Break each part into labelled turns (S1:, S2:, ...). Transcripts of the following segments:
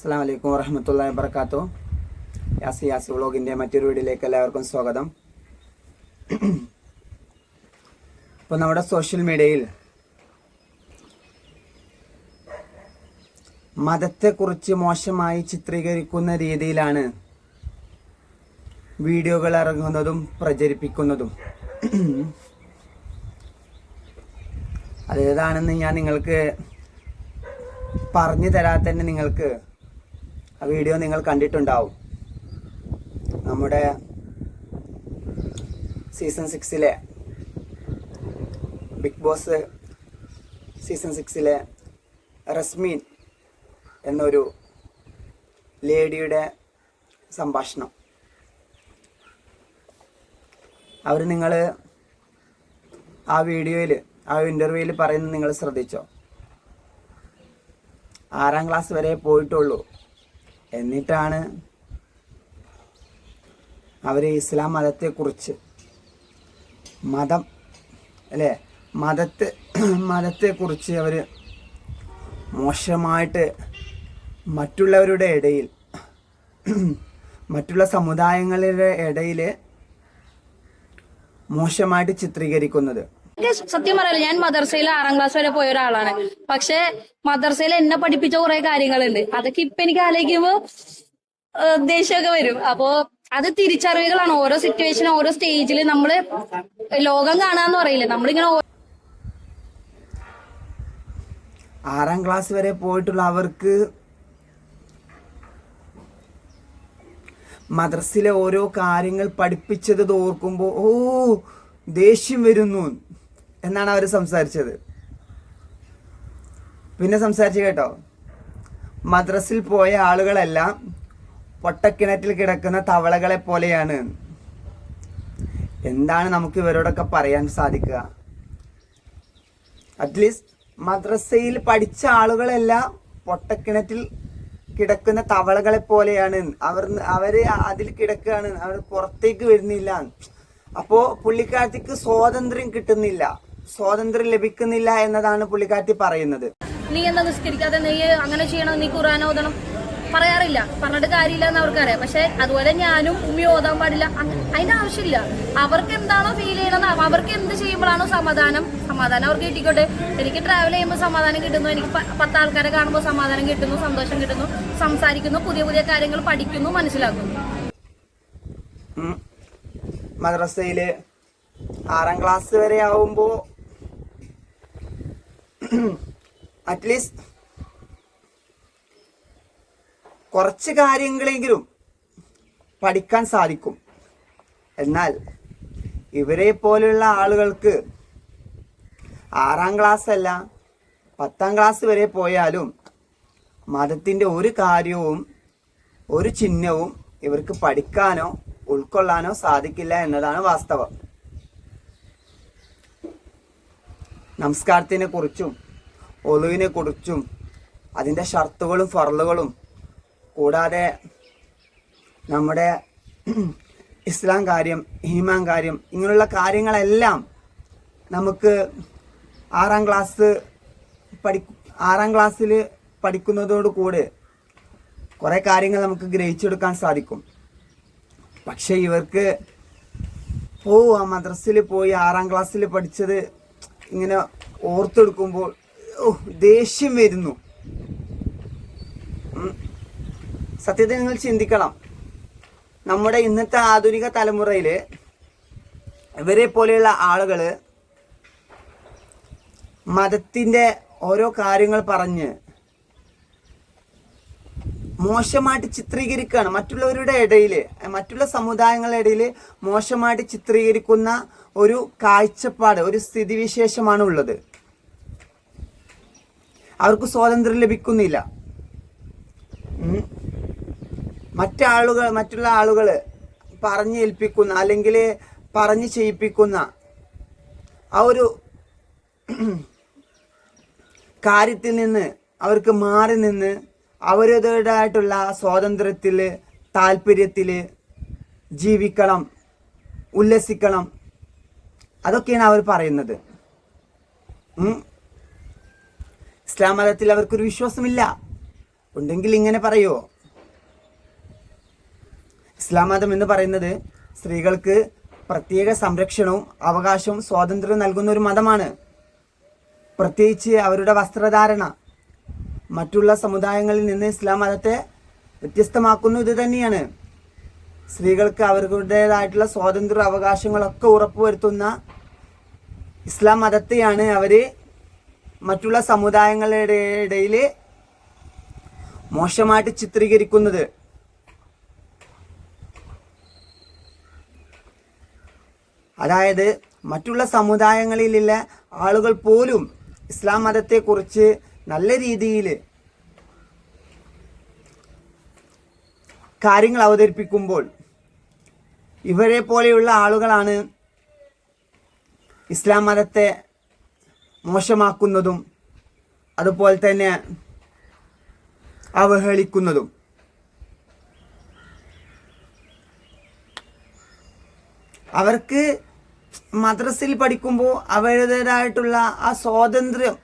S1: അസ്സാം വലൈക്കും വറഹമത്തല്ലാ വർക്കാത്തു യാസി യാസി വ്ളോഗിന്റെ മറ്റൊരു വീഡിയോയിലേക്ക് എല്ലാവർക്കും സ്വാഗതം. അപ്പോൾ നമ്മുടെ സോഷ്യൽ മീഡിയയിൽ മതത്തെക്കുറിച്ച് മോശമായി ചിത്രീകരിക്കുന്ന രീതിയിലാണ് വീഡിയോകൾ ഇറങ്ങുന്നതും പ്രചരിപ്പിക്കുന്നതും. അതേതാണെന്ന് ഞാൻ നിങ്ങൾക്ക് പറഞ്ഞു തരാതെ തന്നെ നിങ്ങൾക്ക് ആ വീഡിയോ നിങ്ങൾ കണ്ടിട്ടുണ്ടാവും. നമ്മുടെ സീസൺ സിക്സിലെ ബിഗ് ബോസ് സീസൺ സിക്സിലെ റസ്മീൻ എന്നൊരു ലേഡിയുടെ സംഭാഷണം. അവർ നിങ്ങൾ ആ വീഡിയോയിൽ ആ ഇന്റർവ്യൂവിൽ പറയുന്നത് നിങ്ങൾ ശ്രദ്ധിച്ചോ? ആറാം ക്ലാസ് വരെ പോയിട്ടുള്ളൂ. എന്നിട്ടാണ് അവർ ഇസ്ലാം മതത്തെക്കുറിച്ച് മതം അല്ലേ? മതത്തെ മതത്തെക്കുറിച്ച് അവർ മോശമായിട്ട് മറ്റുള്ളവരുടെ ഇടയിൽ മറ്റുള്ള സമുദായങ്ങളുടെ ഇടയിൽ മോശമായിട്ട് ചിത്രീകരിക്കുന്നത്.
S2: എനിക്ക് സത്യം പറയാലോ ഞാൻ മദർസയിൽ ആറാം ക്ലാസ് വരെ പോയ ഒരാളാണ്. പക്ഷെ മദർസയിൽ എന്നെ പഠിപ്പിച്ച കുറെ കാര്യങ്ങളുണ്ട്. അതൊക്കെ ഇപ്പൊ എനിക്ക് ആലോചിക്കുമ്പോ ദേഷ്യമൊക്കെ വരും. അപ്പോ അത് തിരിച്ചറിവുകളാണ്. ഓരോ സിറ്റുവേഷൻ ഓരോ സ്റ്റേജിൽ നമ്മൾ ലോകം കാണാന്ന് പറയില്ലേ? നമ്മളിങ്ങനെ
S1: ആറാം ക്ലാസ് വരെ പോയിട്ടുള്ള അവർക്ക് മദ്രസിലെ ഓരോ കാര്യങ്ങൾ പഠിപ്പിച്ചത് ഓർക്കുമ്പോൾ ഓ ദേഷ്യം വരുന്നു. എന്നാണ് അവർ സംസാരിച്ചത്. പിന്നെ സംസാരിച്ചു കേട്ടോ. മദ്രസിൽ പോയ ആളുകളെല്ലാം പൊട്ടക്കിണറ്റിൽ കിടക്കുന്ന തവളകളെ പോലെയാണ്. എന്താണ് നമുക്ക് ഇവരോടൊക്കെ പറയാൻ സാധിക്കുക? അറ്റ്ലീസ്റ്റ് മദ്രസയിൽ പഠിച്ച ആളുകളെല്ലാം പൊട്ടക്കിണറ്റിൽ കിടക്കുന്ന തവളകളെ പോലെയാണ്. അവർ അവർ അതിൽ കിടക്കുകയാണ്. അവർ പുറത്തേക്ക് വരുന്നില്ല. അപ്പോ പുള്ളിക്കാലത്തേക്ക് സ്വാതന്ത്ര്യം കിട്ടുന്നില്ല. സ്വാതന്ത്ര്യം ലഭിക്കുന്നില്ല എന്നതാണ് പുള്ളിക്കാരത്തി പറയുന്നത്.
S2: നീ എന്താ നിസ്കരിക്കാതെ നീ അങ്ങനെ ചെയ്യണം നീ ഖുറാൻ ഓതണം? പറയാറില്ല. പറഞ്ഞിട്ട് കാര്യമില്ല എന്ന് അവർക്കറിയാം. പക്ഷെ അതുപോലെ ഞാനും ഉമ്മി ഓതാൻ പാടില്ല. അതിന്റെ ആവശ്യമില്ല. അവർക്ക് എന്താണോ ഫീൽ ചെയ്യണത് അവർക്ക് എന്ത് ചെയ്യുമ്പോഴാണോ സമാധാനം. സമാധാനം അവർക്ക് കിട്ടിക്കോട്ടെ. എനിക്ക് ട്രാവൽ ചെയ്യുമ്പോൾ സമാധാനം കിട്ടുന്നു. എനിക്ക് പത്ത് ആൾക്കാരെ കാണുമ്പോൾ സമാധാനം കിട്ടുന്നു സന്തോഷം കിട്ടുന്നു. സംസാരിക്കുന്നു പുതിയ പുതിയ കാര്യങ്ങൾ പഠിക്കുന്നു മനസ്സിലാക്കുന്നു.
S1: മദ്രസയിൽ ആറാം ക്ലാസ് വരെ ആവുമ്പോ അറ്റ്ലീസ്റ്റ് കുറച്ച് കാര്യങ്ങളെങ്കിലും പഠിക്കാൻ സാധിക്കും. എന്നാൽ ഇവരെ പോലുള്ള ആളുകൾക്ക് ആറാം ക്ലാസ് അല്ല പത്താം ക്ലാസ് വരെ പോയാലും മതത്തിന്റെ ഒരു കാര്യവും ഒരു ചിഹ്നവും ഇവർക്ക് പഠിക്കാനോ ഉൾക്കൊള്ളാനോ സാധിക്കില്ല എന്നതാണ് വാസ്തവം. നമസ്കാരത്തിനെ കുറിച്ചും ഒലുവിനെ കുറിച്ചും അതിന്റെ ഷർത്തുകളും ഫറലുകളും കൂടാതെ നമ്മുടെ ഇസ്ലാം കാര്യം ഈമാൻ കാര്യം ഇങ്ങനെയുള്ള കാര്യങ്ങളെല്ലാം നമുക്ക് ആറാം ക്ലാസ് പഠി ആറാം ക്ലാസ്സിൽ പഠിക്കുന്നതോടുകൂടി കുറേ കാര്യങ്ങൾ നമുക്ക് ഗ്രഹിച്ചെടുക്കാൻ സാധിക്കും. പക്ഷേ ഇവർക്ക് പോവുക മദ്രസയിൽ പോയി ആറാം ക്ലാസ്സിൽ പഠിച്ചത് ഇങ്ങനെ ഓർത്തെടുക്കുമ്പോൾ ദേഷ്യം വരുന്നു. സത്യത്തെ നിങ്ങൾ ചിന്തിക്കണം. നമ്മുടെ ഇന്നത്തെ ആധുനിക തലമുറയിൽ ഇവരെ പോലെയുള്ള ആളുകൾ മതത്തിന്റെ ഓരോ കാര്യങ്ങൾ പറഞ്ഞ് മോശമായിട്ട് ചിത്രീകരിക്കുകയാണ്. മറ്റുള്ളവരുടെ ഇടയിൽ മറ്റുള്ള സമുദായങ്ങളുടെ ഇടയിൽ മോശമായിട്ട് ചിത്രീകരിക്കുന്ന ഒരു കാഴ്ചപ്പാട് ഒരു സ്ഥിതിവിശേഷമാണ് ഉള്ളത്. അവർക്ക് സ്വാതന്ത്ര്യം ലഭിക്കുന്നില്ല. മറ്റാളുകൾ മറ്റുള്ള ആളുകൾ പറഞ്ഞ് ഏൽപ്പിക്കുന്ന അല്ലെങ്കിൽ പറഞ്ഞ് ചെയ്യിപ്പിക്കുന്ന ആ ഒരു കാര്യത്തിൽ നിന്ന് അവർക്ക് മാറി നിന്ന് അവരുടേതായിട്ടുള്ള സ്വാതന്ത്ര്യത്തിൽ താല്പര്യത്തിൽ ജീവിക്കണം ഉല്ലസിക്കണം. അതൊക്കെയാണ് അവർ പറയുന്നത്. ഇസ്ലാം മതത്തിൽ അവർക്കൊരു വിശ്വാസമില്ല. ഉണ്ടെങ്കിൽ ഇങ്ങനെ പറയുമോ ഇസ്ലാം മതം എന്ന് പറയുന്നത് സ്ത്രീകൾക്ക് പ്രത്യേക സംരക്ഷണവും അവകാശവും സ്വാതന്ത്ര്യവും നൽകുന്ന ഒരു മതമാണ്. പ്രത്യേകിച്ച് അവരുടെ വസ്ത്രധാരണ. മറ്റുള്ള സമുദായങ്ങളിൽ നിന്ന് ഇസ്ലാം മതത്തെ വ്യത്യസ്തമാക്കുന്നു. ഇത് തന്നെയാണ്. സ്ത്രീകൾക്ക് അവരുടേതായിട്ടുള്ള സ്വാതന്ത്ര്യ അവകാശങ്ങളൊക്കെ ഉറപ്പുവരുത്തുന്ന ഇസ്ലാം മതത്തെയാണ് അവർ മറ്റുള്ള സമുദായങ്ങളുടെ ഇടയിൽ മോശമായിട്ട് ചിത്രീകരിക്കുന്നത്. അതായത് മറ്റുള്ള സമുദായങ്ങളിലുള്ള ആളുകൾ പോലും ഇസ്ലാം മതത്തെക്കുറിച്ച് നല്ല രീതിയിൽ കാര്യങ്ങൾ അവതരിപ്പിക്കുമ്പോൾ ഇവരെ പോലെയുള്ള ആളുകളാണ് ഇസ്ലാം മതത്തെ മോശമാക്കുന്നതും അതുപോലെ തന്നെ അവഹേളിക്കുന്നതും. അവർക്ക് മദ്രസയിൽ പഠിക്കുമ്പോൾ അവരുടേതായിട്ടുള്ള ആ സ്വാതന്ത്ര്യം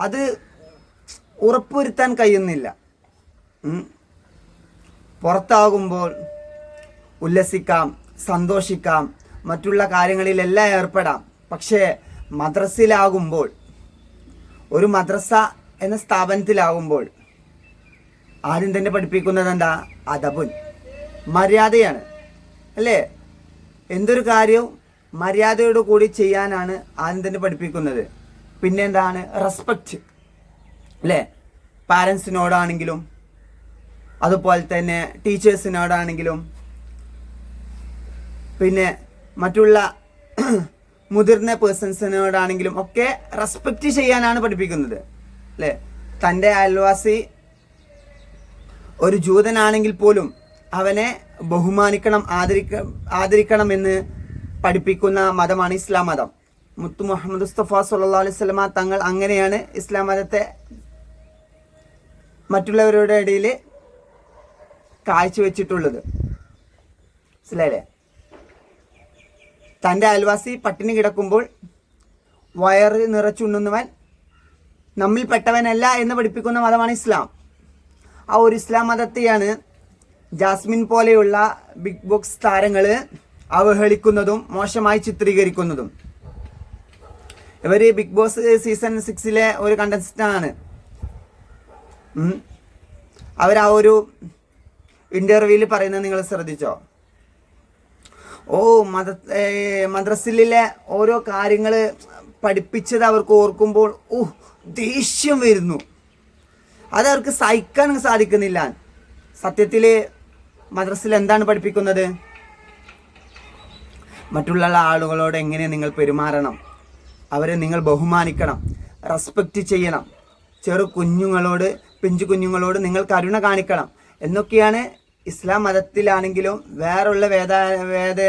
S1: അത് ഉറപ്പുവരുത്താൻ കഴിയുന്നില്ല. പുറത്താകുമ്പോൾ ഉല്ലസിക്കാം സന്തോഷിക്കാം മറ്റുള്ള കാര്യങ്ങളിലെല്ലാം ഏർപ്പെടാം. പക്ഷേ മദ്രസയിലാകുമ്പോൾ ഒരു മദ്രസ എന്ന സ്ഥാപനത്തിലാകുമ്പോൾ ആദ്യം തന്നെ പഠിപ്പിക്കുന്നത് എന്താ? അതപുൻ മര്യാദയാണ്. അല്ലേ? എന്തൊരു കാര്യവും മര്യാദയോട് കൂടി ചെയ്യാനാണ് ആദ്യം തന്നെ പഠിപ്പിക്കുന്നത്. പിന്നെന്താണ് റെസ്പെക്റ്റ് അല്ലേ പാരൻസിനോടാണെങ്കിലും അതുപോലെ തന്നെ ടീച്ചേഴ്സിനോടാണെങ്കിലും പിന്നെ മറ്റുള്ള മുതിർന്ന പേഴ്സൺസിനോടാണെങ്കിലും ഒക്കെ റെസ്പെക്റ്റ് ചെയ്യാനാണ് പഠിപ്പിക്കുന്നത് അല്ലേ തന്റെ അയൽവാസി ഒരു ജൂതനാണെങ്കിൽ പോലും അവനെ ബഹുമാനിക്കണം ആദരിക്ക ആദരിക്കണമെന്ന് പഠിപ്പിക്കുന്ന മതമാണ് ഇസ്ലാം മതം. മുത്തു മുഹമ്മദ് മുസ്തഫ സല്ലാ അലൈഹി സ്വലമ തങ്ങൾ അങ്ങനെയാണ് ഇസ്ലാം മതത്തെ മറ്റുള്ളവരുടെ ഇടയിൽ കാഴ്ചവെച്ചിട്ടുള്ളത് മനസ്സിലായില്ലേ? തന്റെ അയൽവാസി പട്ടിണി കിടക്കുമ്പോൾ വയറ് നിറച്ചുണ്ണുന്നവൻ നമ്മിൽ പെട്ടവനല്ല എന്ന് പഠിപ്പിക്കുന്ന മതമാണ് ഇസ്ലാം. ആ ഒരു ഇസ്ലാം മതത്തെയാണ് ജാസ്മിൻ പോലെയുള്ള ബിഗ് ബോക്സ് താരങ്ങൾ അവഹേളിക്കുന്നതും മോശമായി ചിത്രീകരിക്കുന്നതും. ഇവർ ബിഗ് ബോസ് സീസൺ സിക്സിലെ ഒരു കണ്ടസ്റ്റന്റാണ് അവർ ആ ഒരു ഇന്റർവ്യൂവിൽ പറയുന്നത് നിങ്ങൾ ശ്രദ്ധിച്ചോ? ഓ മത മദ്രസിലെ ഓരോ കാര്യങ്ങൾ പഠിപ്പിച്ചത് അവർക്ക് ഓർക്കുമ്പോൾ ഓ ദേഷ്യം വരുന്നു. അതവർക്ക് സഹിക്കാൻ സാധിക്കുന്നില്ല. സത്യത്തിൽ മദ്രസിൽ എന്താണ് പഠിപ്പിക്കുന്നത്? മറ്റുള്ള ആളുകളോട് എങ്ങനെ നിങ്ങൾ പെരുമാറണം? അവരെ നിങ്ങൾ ബഹുമാനിക്കണം റെസ്പെക്റ്റ് ചെയ്യണം. ചെറു കുഞ്ഞുങ്ങളോട് പിഞ്ചു കുഞ്ഞുങ്ങളോട് നിങ്ങൾ കരുണ കാണിക്കണം. എന്നൊക്കെയാണ് ഇസ്ലാം മതത്തിലാണെങ്കിലും വേറുള്ള വേദ വേദ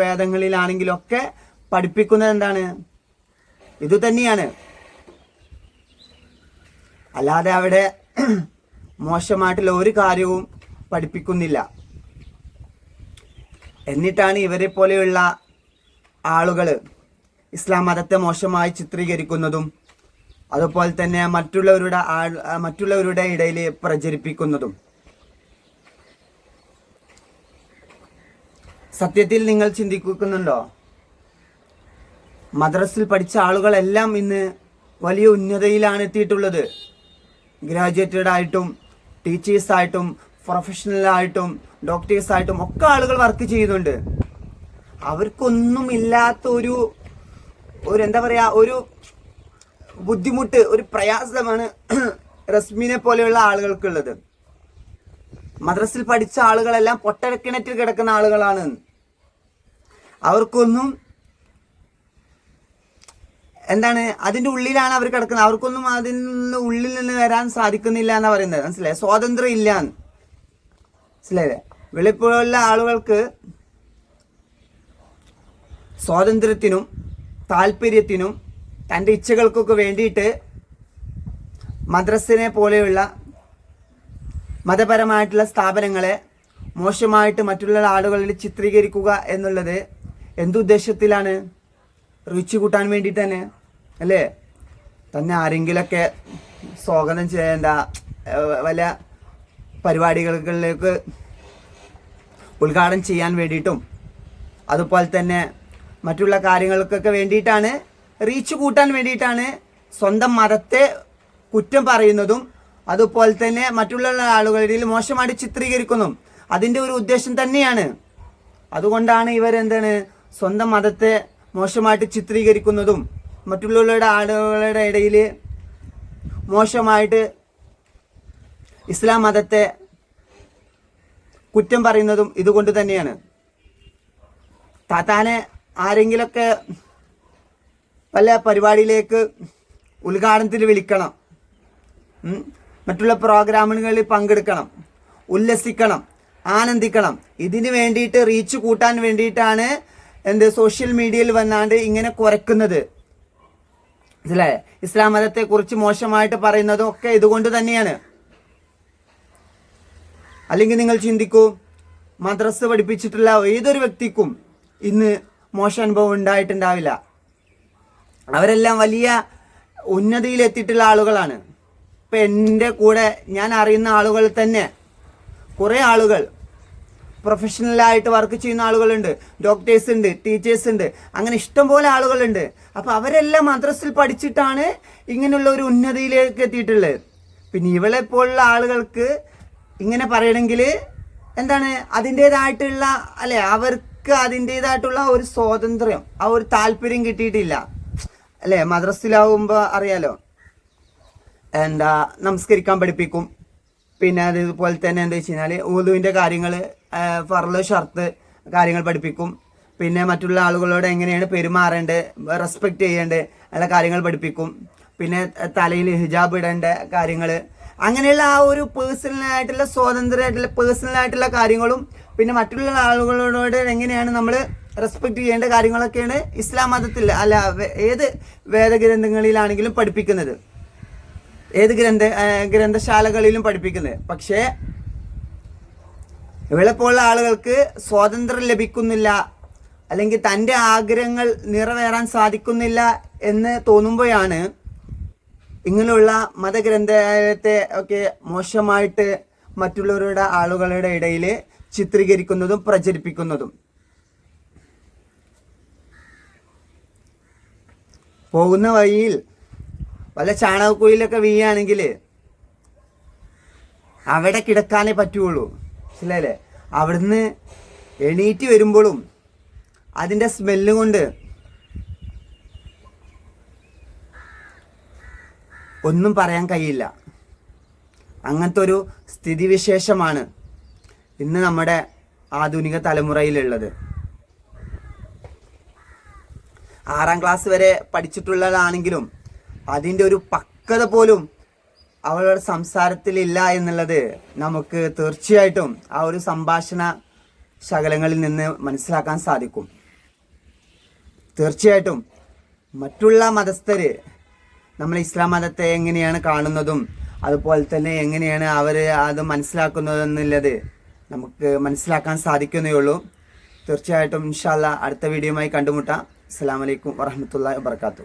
S1: വേദങ്ങളിലാണെങ്കിലും ഒക്കെ പഠിപ്പിക്കുന്നത് എന്താണ്? ഇത് തന്നെയാണ്. അല്ലാതെ അവിടെ മോശമായിട്ടുള്ള ഒരു കാര്യവും പഠിപ്പിക്കുന്നില്ല. എന്നിട്ടാണ് ഇവരെ പോലെയുള്ള ആളുകൾ ഇസ്ലാം മതത്തെ മോശമായി ചിത്രീകരിക്കുന്നതും അതുപോലെ തന്നെ മറ്റുള്ളവരുടെ മറ്റുള്ളവരുടെ ഇടയിൽ പ്രചരിപ്പിക്കുന്നതും. സത്യത്തിൽ നിങ്ങൾ ചിന്തിക്കുന്നുണ്ടോ? മദ്രസിൽ പഠിച്ച ആളുകളെല്ലാം ഇന്ന് വലിയ ഉന്നതയിലാണ് എത്തിയിട്ടുള്ളത്. ഗ്രാജുവേറ്റഡ് ആയിട്ടും ടീച്ചേഴ്സായിട്ടും പ്രൊഫഷണലായിട്ടും ഡോക്ടേഴ്സായിട്ടും ഒക്കെ ആളുകൾ വർക്ക് ചെയ്യുന്നുണ്ട്. അവർക്കൊന്നും ഇല്ലാത്ത ഒരു ഒരു എന്താ പറയുക ഒരു ബുദ്ധിമുട്ട് ഒരു പ്രയാസമാണ് റസ്മിനെ പോലെയുള്ള ആളുകൾക്കുള്ളത്. മദ്രസിൽ പഠിച്ച ആളുകളെല്ലാം പൊട്ടക്കിണറ്റിൽ കിടക്കുന്ന ആളുകളാണ്. അവർക്കൊന്നും എന്താണ് അതിന്റെ ഉള്ളിലാണ് അവർ കിടക്കുന്നത്. അവർക്കൊന്നും അതിൽ നിന്ന് ഉള്ളിൽ നിന്ന് വരാൻ സാധിക്കുന്നില്ല എന്ന് പറയുന്നത്. മനസ്സിലായി? സ്വാതന്ത്ര്യം ഇല്ല. മനസ്സിലായില്ലേ? വെളിപ്പുള്ള ആളുകൾക്ക് സ്വാതന്ത്ര്യത്തിനും താല്പര്യത്തിനും തന്റെ ഇച്ഛകൾക്കൊക്കെ വേണ്ടിയിട്ട് മദ്രസിനെ പോലെയുള്ള മതപരമായിട്ടുള്ള സ്ഥാപനങ്ങളെ മോശമായിട്ട് മറ്റുള്ള ആളുകളിൽ ചിത്രീകരിക്കുക എന്നുള്ളത് എന്തുദ്ദേശത്തിലാണ് രുചി കൂട്ടാൻ വേണ്ടിയിട്ട് തന്നെ അല്ലേ? തന്നെ ആരെങ്കിലൊക്കെ സ്വാഗതം ചെയ്യേണ്ട വല്ല പരിപാടികളിലേക്ക് ഉദ്ഘാടനം ചെയ്യാൻ വേണ്ടിയിട്ടും അതുപോലെ തന്നെ മറ്റുള്ള കാര്യങ്ങൾക്കൊക്കെ വേണ്ടിയിട്ടാണ് റീച്ച് കൂട്ടാൻ വേണ്ടിയിട്ടാണ് സ്വന്തം മതത്തെ കുറ്റം പറയുന്നതും അതുപോലെ തന്നെ മറ്റുള്ള ആളുകളിൽ മോശമായിട്ട് ചിത്രീകരിക്കുന്നതും അതിന്റെ ഒരു ഉദ്ദേശം തന്നെയാണ്. അതുകൊണ്ടാണ് ഇവരെന്താണ് സ്വന്തം മതത്തെ മോശമായിട്ട് ചിത്രീകരിക്കുന്നതും മറ്റുള്ളവരുടെ ആളുകളുടെ ഇടയിൽ മോശമായിട്ട് ഇസ്ലാം മതത്തെ കുറ്റം പറയുന്നതും ഇതുകൊണ്ട് തന്നെയാണ്. താത്താനെ ആരെങ്കിലൊക്കെ വല്ല പരിപാടിയിലേക്ക് ഉദ്ഘാടനത്തിൽ വിളിക്കണം. മറ്റുള്ള പ്രോഗ്രാമുകളിൽ പങ്കെടുക്കണം. ഉല്ലസിക്കണം. ആനന്ദിക്കണം. ഇതിന് വേണ്ടിയിട്ട് റീച്ച് കൂട്ടാൻ വേണ്ടിയിട്ടാണ് എന്ത് സോഷ്യൽ മീഡിയയിൽ വന്നാണ്ട് ഇങ്ങനെ കുറയ്ക്കുന്നത് മനസ്സിലായേ? ഇസ്ലാം മതത്തെ കുറിച്ച് മോശമായിട്ട് പറയുന്നതും ഒക്കെ ഇതുകൊണ്ട് തന്നെയാണ്. അല്ലെങ്കിൽ നിങ്ങൾ ചിന്തിക്കൂ മദ്രസ് പഠിപ്പിച്ചിട്ടുള്ള ഏതൊരു വ്യക്തിക്കും ഇന്ന് മോശം അനുഭവം ഉണ്ടായിട്ടുണ്ടാവില്ല. അവരെല്ലാം വലിയ ഉന്നതിയിലെത്തിയിട്ടുള്ള ആളുകളാണ്. ഇപ്പം എന്റെ കൂടെ ഞാൻ അറിയുന്ന ആളുകൾ തന്നെ കുറേ ആളുകൾ പ്രൊഫഷണലായിട്ട് വർക്ക് ചെയ്യുന്ന ആളുകളുണ്ട് ഡോക്ടേഴ്സ് ഉണ്ട് ടീച്ചേഴ്സ് ഉണ്ട് അങ്ങനെ ഇഷ്ടംപോലെ ആളുകളുണ്ട്. അപ്പോൾ അവരെല്ലാം മദ്രസിൽ പഠിച്ചിട്ടാണ് ഇങ്ങനെയുള്ള ഒരു ഉന്നതിയിലേക്ക് എത്തിയിട്ടുള്ളത്. പിന്നെ ഇവളെ പോലുള്ള ആളുകൾക്ക് ഇങ്ങനെ പറയണമെങ്കിൽ എന്താണ് അതിന്റേതായിട്ടുള്ള അല്ലെ അവർക്ക് അതിന്റേതായിട്ടുള്ള ഒരു സ്വാതന്ത്ര്യം ആ ഒരു താല്പര്യം കിട്ടിയിട്ടില്ല. അല്ലേ? മദ്രസിലാവുമ്പോൾ അറിയാലോ? എന്താ നമസ്കരിക്കാൻ പഠിപ്പിക്കും. പിന്നെ അതുപോലെ തന്നെ എന്താ വെച്ച് കഴിഞ്ഞാൽ ഊതുവിന്റെ കാര്യങ്ങൾ ഫർൾ ഷർത്ത് കാര്യങ്ങൾ പഠിപ്പിക്കും. പിന്നെ മറ്റുള്ള ആളുകളോട് എങ്ങനെയാണ് പെരുമാറേണ്ടത് റെസ്പെക്റ്റ് ചെയ്യേണ്ടത് ഉള്ള കാര്യങ്ങൾ പഠിപ്പിക്കും. പിന്നെ തലയിൽ ഹിജാബ് ഇടേണ്ട കാര്യങ്ങൾ അങ്ങനെയുള്ള ആ ഒരു പേഴ്സണലായിട്ടുള്ള സ്വാതന്ത്ര്യമായിട്ടുള്ള പേഴ്സണലായിട്ടുള്ള കാര്യങ്ങളും പിന്നെ മറ്റുള്ള ആളുകളോട് എങ്ങനെയാണ് നമ്മൾ റെസ്പെക്ട് ചെയ്യേണ്ട കാര്യങ്ങളൊക്കെയാണ് ഇസ്ലാം മതത്തിൽ അല്ല ഏത് വേദഗ്രന്ഥങ്ങളിലാണെങ്കിലും പഠിപ്പിക്കുന്നത്. ഏത് ഗ്രന്ഥ ഗ്രന്ഥശാലകളിലും പഠിപ്പിക്കുന്നത്. പക്ഷേ ഇവളെപ്പോലുള്ള ആളുകൾക്ക് സ്വാതന്ത്ര്യം ലഭിക്കുന്നില്ല അല്ലെങ്കിൽ തന്റെ ആഗ്രഹങ്ങൾ നിറവേറാൻ സാധിക്കുന്നില്ല എന്ന് തോന്നുമ്പോഴാണ് ഇങ്ങനെയുള്ള മതഗ്രന്ഥത്തെ ഒക്കെ മോശമായിട്ട് മറ്റുള്ളവരുടെ ആളുകളുടെ ഇടയിൽ ചിത്രീകരിക്കുന്നതും പ്രചരിപ്പിക്കുന്നതും. പോകുന്ന വഴിയിൽ വല്ല ചാണകക്കുഴിയിലൊക്കെ വീഴുകയാണെങ്കിൽ അവിടെ കിടക്കാനേ പറ്റുള്ളൂ. മനസ്സിലായില്ലേ? അവിടുന്ന് എണീറ്റ് വരുമ്പോഴും അതിന്റെ സ്മെല്ല് കൊണ്ട് ഒന്നും പറയാൻ കഴിയില്ല. അങ്ങനത്തെ ഒരു സ്ഥിതിവിശേഷമാണ് ഇന്ന് നമ്മുടെ ആധുനിക തലമുറയിലുള്ളത്. ആറാം ക്ലാസ് വരെ പഠിച്ചിട്ടുള്ളതാണെങ്കിലും അതിന്റെ ഒരു പക്വത പോലും അവളുടെ സംസാരത്തിലില്ല എന്നുള്ളത് നമുക്ക് തീർച്ചയായിട്ടും ആ ഒരു സംഭാഷണ ശകലങ്ങളിൽ നിന്ന് മനസ്സിലാക്കാൻ സാധിക്കും. തീർച്ചയായിട്ടും മറ്റുള്ള മതസ്ഥര് നമ്മൾ ഇസ്ലാം മതത്തെ എങ്ങനെയാണ് കാണുന്നതും അതുപോലെ തന്നെ എങ്ങനെയാണ് അവർ അത് മനസ്സിലാക്കുന്നതെന്നുള്ളത് നമുക്ക് മനസ്സിലാക്കാൻ സാധിക്കുന്നേ ഉള്ളൂ. തീർച്ചയായിട്ടും ഇൻഷാല്ല അടുത്ത വീഡിയോയുമായി കണ്ടുമുട്ടാം. അസ്സാം വലൈക്കും വറഹമത്തല്ലാ വാത്തു